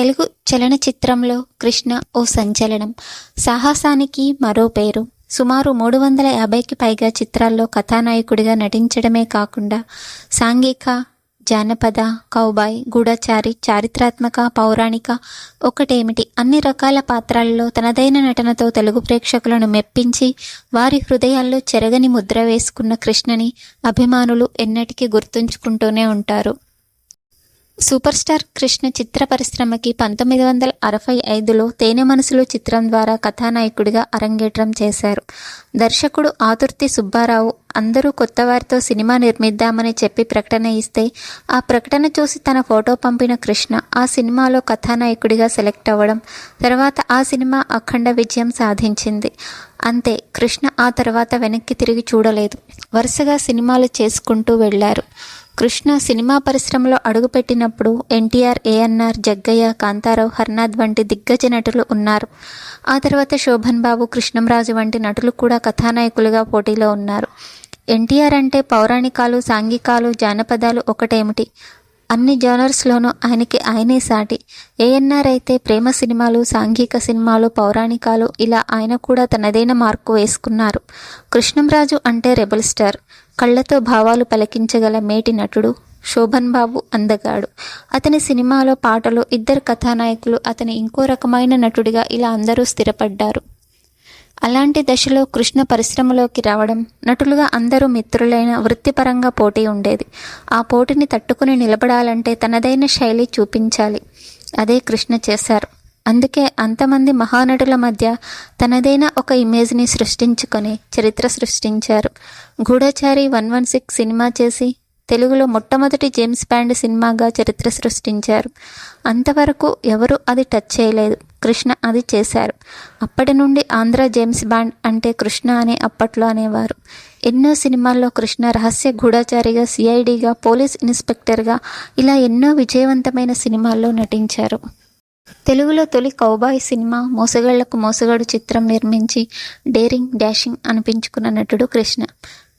తెలుగు చలనచిత్రంలో కృష్ణ ఓ సంచలనం. సాహసానికి మరో పేరు. సుమారు మూడు వందల యాభైకి పైగా చిత్రాల్లో కథానాయకుడిగా నటించడమే కాకుండా సాంఘిక జానపద కౌబాయ్ గూఢచారి చారిత్రాత్మక పౌరాణిక ఒకటేమిటి అన్ని రకాల పాత్రల్లో తనదైన నటనతో తెలుగు ప్రేక్షకులను మెప్పించి వారి హృదయాల్లో చెరగని ముద్ర వేసుకున్న కృష్ణని అభిమానులు ఎన్నటికీ గుర్తుంచుకుంటూనే ఉంటారు. సూపర్ స్టార్ కృష్ణ చిత్ర పరిశ్రమకి పంతొమ్మిది వందల అరవై ఐదులో తేనె మనసులు చిత్రం ద్వారా కథానాయకుడిగా అరంగేట్రం చేశారు. దర్శకుడు ఆతుర్తి సుబ్బారావు అందరూ కొత్త వారితో సినిమా నిర్మిద్దామని చెప్పి ప్రకటన ఇస్తే ఆ ప్రకటన చూసి తన ఫోటో పంపిన కృష్ణ ఆ సినిమాలో కథానాయకుడిగా సెలెక్ట్ అవ్వడం తర్వాత ఆ సినిమా అఖండ విజయం సాధించింది. అంతే కృష్ణ ఆ తర్వాత వెనక్కి తిరిగి చూడలేదు. వరుసగా సినిమాలు చేసుకుంటూ వెళ్ళారు కృష్ణ సినిమా పరిశ్రమలో అడుగుపెట్టినప్పుడు ఎన్టీఆర్ ఏఎన్ఆర్ జగ్గయ్య కాంతారావు హర్నాథ్ వంటి దిగ్గజ నటులు ఉన్నారు. ఆ తర్వాత శోభన్ బాబు కృష్ణంరాజు వంటి నటులు కూడా కథానాయకులుగా పోటీలో ఉన్నారు. ఎన్టీఆర్ అంటే పౌరాణికాలు సాంఘికాలు జానపదాలు ఒకటేమిటి? అన్ని జోనర్స్లోనూ ఆయనకి ఆయనే సాటి. ఏఎన్ఆర్ అయితే ప్రేమ సినిమాలు సాంఘిక సినిమాలు పౌరాణికాలు ఇలా ఆయన కూడా తనదైన మార్కు వేసుకున్నారు. కృష్ణంరాజు అంటే రెబల్ స్టార్. కళ్ళతో భావాలు పలికించగల మేటి నటుడు శోభన్ బాబు అందగాడు. అతని సినిమాలో పాటలు ఇద్దరు కథానాయకులు అతని ఇంకో రకమైన నటుడిగా ఇలా అందరూ స్థిరపడ్డారు. అలాంటి దశలో కృష్ణ పరిశ్రమలోకి రావడం నటులుగా అందరూ మిత్రులైన వృత్తిపరంగా పోటీ ఉండేది. ఆ పోటీని తట్టుకుని నిలబడాలంటే తనదైన శైలి చూపించాలి. అదే కృష్ణ చేశారు. అందుకే అంతమంది మహానటుల మధ్య తనదైన ఒక ఇమేజ్ని సృష్టించుకొని చరిత్ర సృష్టించారు. గూఢచారి వన్ వన్ సిక్స్ సినిమా చేసి తెలుగులో మొట్టమొదటి జేమ్స్ బ్యాండ్ సినిమాగా చరిత్ర సృష్టించారు. అంతవరకు ఎవరు అది టచ్ చేయలేదు. కృష్ణ అది చేశారు. అప్పటి నుండి ఆంధ్ర జేమ్స్ బ్యాండ్ అంటే కృష్ణ అని అప్పట్లో అనేవారు. ఎన్నో సినిమాల్లో కృష్ణ రహస్య గూఢచారిగా సిఐడిగా పోలీస్ ఇన్స్పెక్టర్గా ఇలా ఎన్నో విజయవంతమైన సినిమాల్లో నటించారు. తెలుగులో తొలి కౌబాయ్ సినిమా మోసగాళ్ళకు మోసగాడు చిత్రం నిర్మించి డేరింగ్ డాషింగ్ అనిపించుకున్న నటుడు కృష్ణ.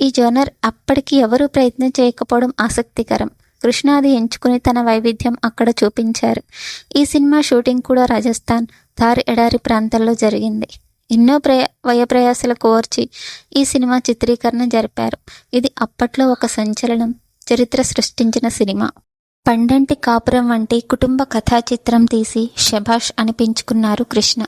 ఈ జోనర్ అప్పటికి ఎవరూ ప్రయత్నం చేయకపోవడం ఆసక్తికరం. కృష్ణాది ఎంచుకుని తన వైవిధ్యం అక్కడ చూపించారు. ఈ సినిమా షూటింగ్ కూడా రాజస్థాన్ థార్ ఎడారి ప్రాంతాల్లో జరిగింది. ఎన్నో ప్రయ వ్యయప్రయాసాలు కోర్చి ఈ సినిమా చిత్రీకరణ జరిపారు. ఇది అప్పట్లో ఒక సంచలనం చరిత్ర సృష్టించిన సినిమా. పండంటి కాపురం వంటి కుటుంబ కథా చిత్రం తీసి శభాష్ అనిపించుకున్నారు కృష్ణ.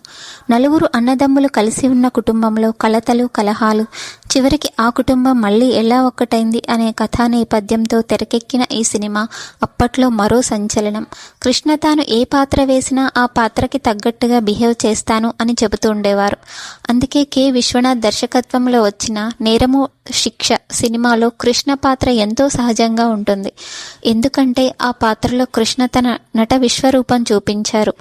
నలుగురు అన్నదమ్ములు కలిసి ఉన్న కుటుంబంలో కలతలు కలహాలు. చివరికి ఆ కుటుంబం మళ్ళీ ఎలా ఒక్కటైంది అనే కథా నేపథ్యంతో తెరకెక్కిన ఈ సినిమా అప్పట్లో మరో సంచలనం. కృష్ణ తాను ఏ పాత్ర వేసినా ఆ పాత్రకి తగ్గట్టుగా బిహేవ్ చేస్తాను అని చెబుతూ ఉండేవారు. అందుకే కె. విశ్వనాథ్ దర్శకత్వంలో వచ్చిన నేరము శిక్ష సినిమాలో కృష్ణ పాత్ర ఎంతో సహజంగా ఉంటుంది. ఎందుకంటే ఆ ఆ పాత్రలో కృష్ణ తన నట విశ్వరూపం చూపించారు.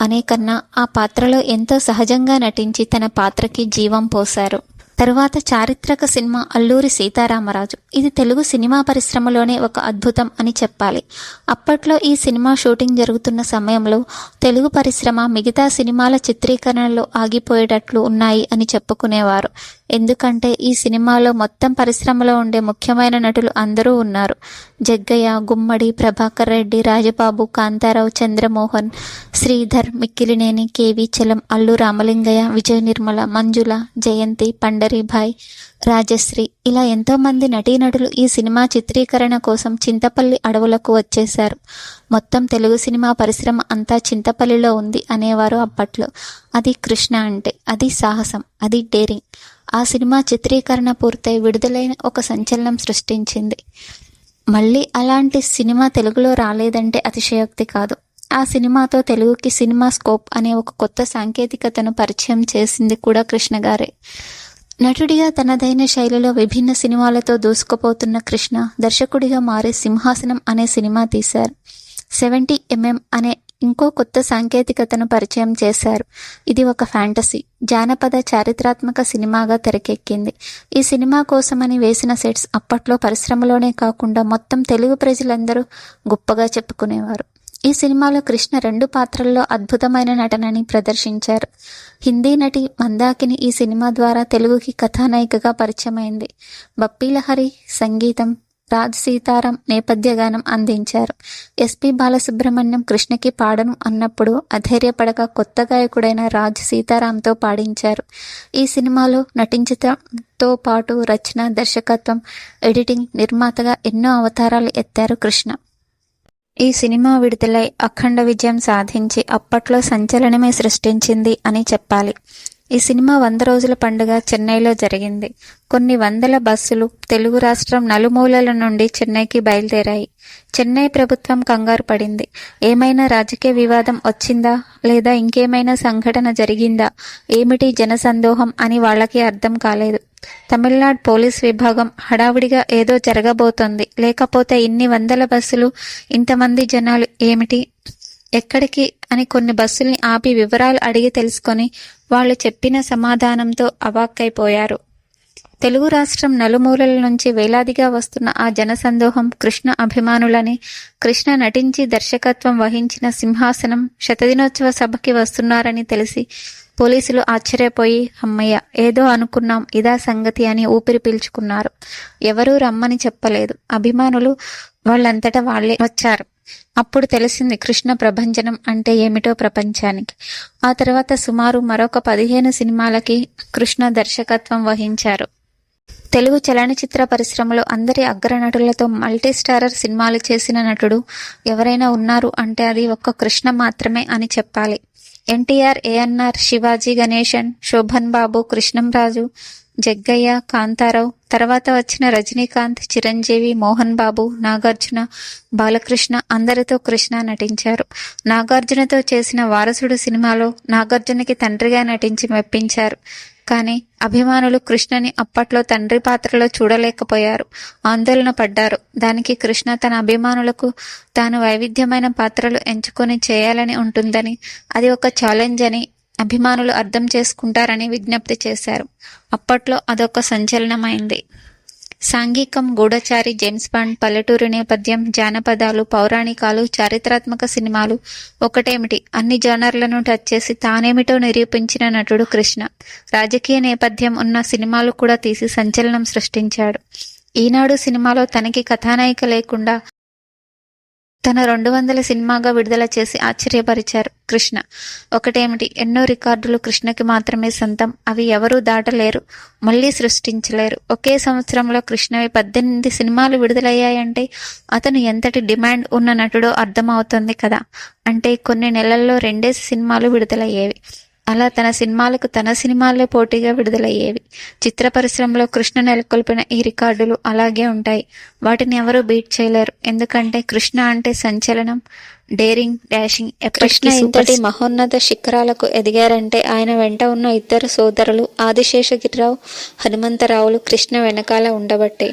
అనే కన్నా ఆ పాత్రలో ఎంతో సహజంగా నటించి తన పాత్రకి జీవం పోశారు. తరువాత చారిత్రక సినిమా అల్లూరి సీతారామరాజు. ఇది తెలుగు సినిమా పరిశ్రమలోనే ఒక అద్భుతం అని చెప్పాలి. అప్పట్లో ఈ సినిమా షూటింగ్ జరుగుతున్న సమయంలో తెలుగు పరిశ్రమ మిగతా సినిమాల చిత్రీకరణలో ఆగిపోయేటట్లు ఉన్నాయి అని చెప్పుకునేవారు. ఎందుకంటే ఈ సినిమాలో మొత్తం పరిశ్రమలో ఉండే ముఖ్యమైన నటులు అందరూ ఉన్నారు. Jaggayya Gummadi Prabhakar Reddy Rajababu Kantharao Chandramohan Sridhar Mikkilineni K V Chalam Allu Ramalingaiah Vijaya Nirmala Manjula Jayanthi Pandaribai Rajasree. ఇలా ఎంతోమంది నటీనటులు ఈ సినిమా చిత్రీకరణ కోసం చింతపల్లి అడవులకు వచ్చేశారు. మొత్తం తెలుగు సినిమా పరిశ్రమ అంతా చింతపల్లిలో ఉంది అనేవారు అప్పట్లో. అది కృష్ణ అంటే అది సాహసం అది డేరింగ్. ఆ సినిమా చిత్రీకరణ పూర్తయి విడుదలైన ఒక సంచలనం సృష్టించింది. మళ్ళీ అలాంటి సినిమా తెలుగులో రాలేదంటే అతిశయోక్తి కాదు. ఆ సినిమాతో తెలుగుకి సినిమా స్కోప్ అనే ఒక కొత్త సాంకేతికతను పరిచయం చేసింది కూడా కృష్ణ గారే. నటుడిగా తనదైన శైలిలో విభిన్న సినిమాలతో దూసుకుపోతున్న కృష్ణ దర్శకుడిగా మారి సింహాసనం అనే సినిమా తీశారు. సెవెంటీ ఎంఎం అనే ఇంకో కొత్త సాంకేతికతను పరిచయం చేశారు. ఇది ఒక ఫ్యాంటసీ. జానపద చారిత్రాత్మక సినిమాగా తెరకెక్కింది. ఈ సినిమా కోసమని వేసిన సెట్స్ అప్పట్లో పరిశ్రమలోనే కాకుండా మొత్తం తెలుగు ప్రజలందరూ గొప్పగా చెప్పుకునేవారు. ఈ సినిమాలో కృష్ణ రెండు పాత్రల్లో అద్భుతమైన నటనని ప్రదర్శించారు. హిందీ నటి మందాకిని ఈ సినిమా ద్వారా తెలుగుకి కథానాయికగా పరిచయమైంది. బప్పీలహరి సంగీతం రాజ్ సీతారాం నేపథ్య గానం అందించారు. ఎస్పి బాలసుబ్రహ్మణ్యం కృష్ణకి పాడను అన్నప్పుడు అధైర్యపడక కొత్త గాయకుడైన రాజ్ సీతారాంతో పాడించారు. ఈ సినిమాలో నటించడంతో పాటు రచన దర్శకత్వం ఎడిటింగ్ నిర్మాతగా ఎన్నో అవతారాలు ఎత్తారు కృష్ణ. ఈ సినిమా విడుదలై అఖండ విజయం సాధించి అప్పట్లో సంచలనమే సృష్టించింది అని చెప్పాలి. ఈ సినిమా వంద రోజుల పండుగ చెన్నైలో జరిగింది. కొన్ని వందల బస్సులు తెలుగు రాష్ట్రం నలుమూలల నుండి చెన్నైకి బయలుదేరాయి. చెన్నై ప్రభుత్వం కంగారు పడింది. ఏమైనా రాజకీయ వివాదం వచ్చిందా? లేదా ఇంకేమైనా సంఘటన జరిగిందా? ఏమిటి జనసందోహం అని వాళ్ళకి అర్థం కాలేదు. తమిళనాడు పోలీస్ విభాగం హడావిడిగా ఏదో జరగబోతోంది. లేకపోతే ఇన్ని వందల బస్సులు ఇంతమంది జనాలు ఏమిటి? ఎక్కడికి? అని కొన్ని బస్సుల్ని ఆపి వివరాలు అడిగి తెలుసుకొని వాళ్ళు చెప్పిన సమాధానంతో అవాక్కైపోయారు. తెలుగు రాష్ట్రం నలుమూలల నుంచి వేలాదిగా వస్తున్న ఆ జనసందోహం కృష్ణ అభిమానులని కృష్ణ నటించి దర్శకత్వం వహించిన సింహాసనం శతదినోత్సవ సభకి వస్తున్నారని తెలిసి పోలీసులు ఆశ్చర్యపోయి అమ్మయ్య ఏదో అనుకున్నాం ఇదా సంగతి అని ఊపిరి పీల్చుకున్నారు. ఎవరూ రమ్మని చెప్పలేదు. అభిమానులు వాళ్ళంతటా వాళ్ళే వచ్చారు. అప్పుడు తెలిసింది కృష్ణ ప్రభంజనం అంటే ఏమిటో ప్రపంచానికి. ఆ తర్వాత సుమారు మరొక పదిహేను సినిమాలకి కృష్ణ దర్శకత్వం వహించారు. తెలుగు చలనచిత్ర పరిశ్రమలో అందరి అగ్రనటులతో మల్టీస్టారర్ సినిమాలు చేసిన నటుడు ఎవరైనా ఉన్నారు అంటే అది ఒక్క కృష్ణ మాత్రమే అని చెప్పాలి. ఎన్టీఆర్ ఏఎన్ఆర్ శివాజీ గణేశన్ శోభన్ బాబు కృష్ణంరాజు జగ్గయ్య కాంతారావు తర్వాత వచ్చిన రజనీకాంత్ చిరంజీవి మోహన్ బాబు నాగార్జున బాలకృష్ణ అందరితో కృష్ణ నటించారు. నాగార్జునతో చేసిన వారసుడు సినిమాలో నాగార్జునకి తండ్రిగా నటించి మెప్పించారు. కానీ అభిమానులు కృష్ణని అప్పట్లో తండ్రి పాత్రలో చూడలేకపోయారు. ఆందోళన పడ్డారు. దానికి కృష్ణ తన అభిమానులకు తాను వైవిధ్యమైన పాత్రలు ఎంచుకొని చేయాలని ఉంటుందని అది ఒక ఛాలెంజ్ అని అభిమానులు అర్థం చేసుకుంటారని విజ్ఞప్తి చేశారు. అప్పట్లో అదొక సంచలనమైంది. సాంఘికం గూఢచారి జేమ్స్ బాండ్ పల్లెటూరు నేపథ్యం జానపదాలు పౌరాణికాలు చారిత్రాత్మక సినిమాలు ఒకటేమిటి? అన్ని జానర్లను టచ్ చేసి తానేమిటో నిరూపించిన నటుడు కృష్ణ. రాజకీయ నేపథ్యం ఉన్న సినిమాలు కూడా తీసి సంచలనం సృష్టించాడు. ఈనాడు సినిమాలో తనకి కథానాయిక లేకుండా తన రెండు వందల సినిమాగా విడుదల చేసి ఆశ్చర్యపరిచారు కృష్ణ. ఒకటేమిటి? ఎన్నో రికార్డులు కృష్ణకి మాత్రమే సొంతం. అవి ఎవరూ దాటలేరు మళ్ళీ సృష్టించలేరు. ఒకే సంవత్సరంలో కృష్ణవి పద్దెనిమిది సినిమాలు విడుదలయ్యాయంటే అతను ఎంతటి డిమాండ్ ఉన్న నటుడో అర్థమవుతుంది కదా. అంటే కొన్ని నెలల్లో రెండే సినిమాలు విడుదలయ్యేవి. అలా తన సినిమాలకు తన సినిమాలే పోటీగా విడుదలయ్యేవి. చిత్ర పరిశ్రమలో కృష్ణ నెలకొల్పిన ఈ రికార్డులు అలాగే ఉంటాయి. వాటిని ఎవరూ బీట్ చేయలేరు. ఎందుకంటే కృష్ణ అంటే సంచలనం డేరింగ్ డాషింగ్ కృష్ణ ఇంతటి మహోన్నత శిఖరాలకు ఎదిగారంటే ఆయన వెంట ఉన్న ఇద్దరు సోదరులు ఆదిశేషగిరిరావు హనుమంతరావులు కృష్ణ వెనకాల ఉండబట్టే.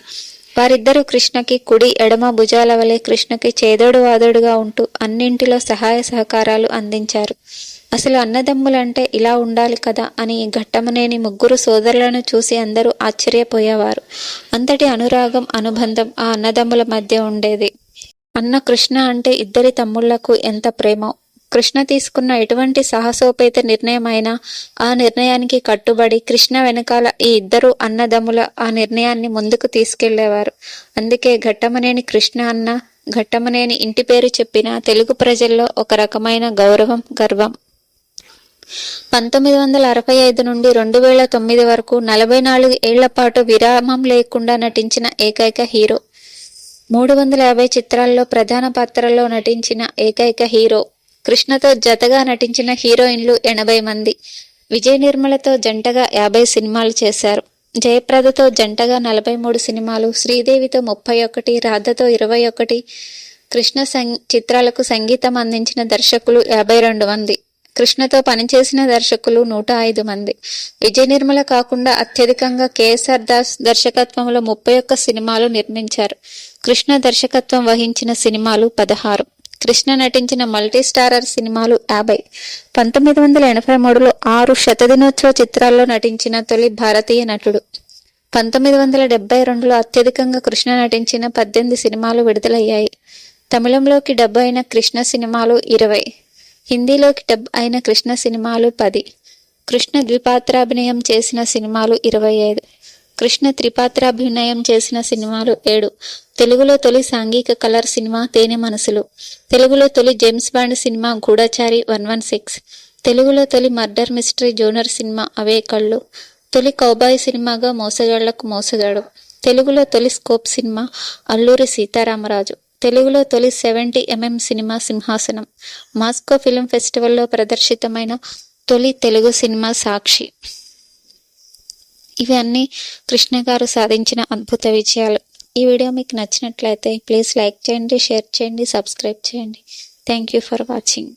వారిద్దరూ కృష్ణకి కుడి ఎడమ భుజాల వలె కృష్ణకి చేదోడు వాదోడుగా ఉంటూ అన్నింటిలో సహాయ సహకారాలు అందించారు. అసలు అన్నదమ్ములంటే ఇలా ఉండాలి కదా అని ఘట్టమనేని ముగ్గురు సోదరులను చూసి అందరూ ఆశ్చర్యపోయేవారు. అంతటి అనురాగం అనుబంధం ఆ అన్నదమ్ముల మధ్య ఉండేది. అన్న కృష్ణ అంటే ఇద్దరి తమ్ముళ్ళకు ఎంత ప్రేమో. కృష్ణ తీసుకున్న ఎటువంటి సాహసోపేత నిర్ణయమైనా ఆ నిర్ణయానికి కట్టుబడి కృష్ణ వెనకాల ఈ ఇద్దరు అన్నదమ్ముల ఆ నిర్ణయాన్ని ముందుకు తీసుకెళ్ళేవారు. అందుకే ఘట్టమనేని కృష్ణ అన్న ఘట్టమనేని ఇంటి పేరు చెప్పిన తెలుగు ప్రజల్లో ఒక రకమైన గౌరవం గర్వం పంతొమ్మిది వందల అరవై ఐదు నుండి రెండు వేల తొమ్మిది వరకు నలభై నాలుగు ఏళ్ళ పాటు విరామం లేకుండా నటించిన ఏకైక హీరో. మూడు వందల యాభై చిత్రాల్లో ప్రధాన పాత్రల్లో నటించిన ఏకైక హీరో. కృష్ణతో జతగా నటించిన హీరోయిన్లు ఎనభై మంది. విజయ నిర్మలతో జంటగా యాభై సినిమాలు చేశారు. జయప్రదతో జంటగా నలభై మూడు సినిమాలు శ్రీదేవితో ముప్పై ఒకటి రాధతో ఇరవై ఒకటి కృష్ణ సం చిత్రాలకు సంగీతం అందించిన దర్శకులు యాభై రెండు మంది. కృష్ణతో పనిచేసిన దర్శకులు నూట ఐదు మంది. విజయ నిర్మల కాకుండా అత్యధికంగా కేఎస్ఆర్ దాస్ దర్శకత్వంలో ముప్పై ఒక్క సినిమాలు నిర్మించారు. కృష్ణ దర్శకత్వం వహించిన సినిమాలు పదహారు. కృష్ణ నటించిన మల్టీ స్టారర్ సినిమాలు యాభై. పంతొమ్మిది వందల ఎనభై మూడులో ఆరు శతదినోత్సవ చిత్రాల్లో నటించిన తొలి భారతీయ నటుడు. పంతొమ్మిది వందల డెబ్బై రెండులో అత్యధికంగా కృష్ణ నటించిన పద్దెనిమిది సినిమాలు విడుదలయ్యాయి. తమిళంలోకి డబ్బు అయిన కృష్ణ సినిమాలు ఇరవై. హిందీలోకి డబ్ అయిన కృష్ణ సినిమాలు పది. కృష్ణ ద్విపాత్రాభినయం చేసిన సినిమాలు ఇరవై ఐదు. కృష్ణ త్రిపాత్రాభినయం చేసిన సినిమాలు ఏడు. తెలుగులో తొలి సాంఘిక కలర్ సినిమా తేనె మనసులు. తెలుగులో తొలి James Bond cinema Goodachari one one six. తెలుగులో తొలి murder mystery genre cinema Ave Kallu. తొలి కౌబాయ్ సినిమాగా మోసగాళ్ళకు మోసగాడు. తెలుగులో తొలి స్కోప్ సినిమా అల్లూరి సీతారామరాజు. తెలుగులో తొలి seventy MM cinema Simhasanam. Moscow film ఫెస్టివల్లో ప్రదర్శితమైన తొలి తెలుగు సినిమా సాక్షి. ఇవి అన్నీ కృష్ణ గారు సాధించిన అద్భుత విజయాలు. ఈ వీడియో మీకు నచ్చినట్లయితే ప్లీజ్ లైక్ చేయండి షేర్ చేయండి సబ్స్క్రైబ్ చేయండి. Thank you for watching.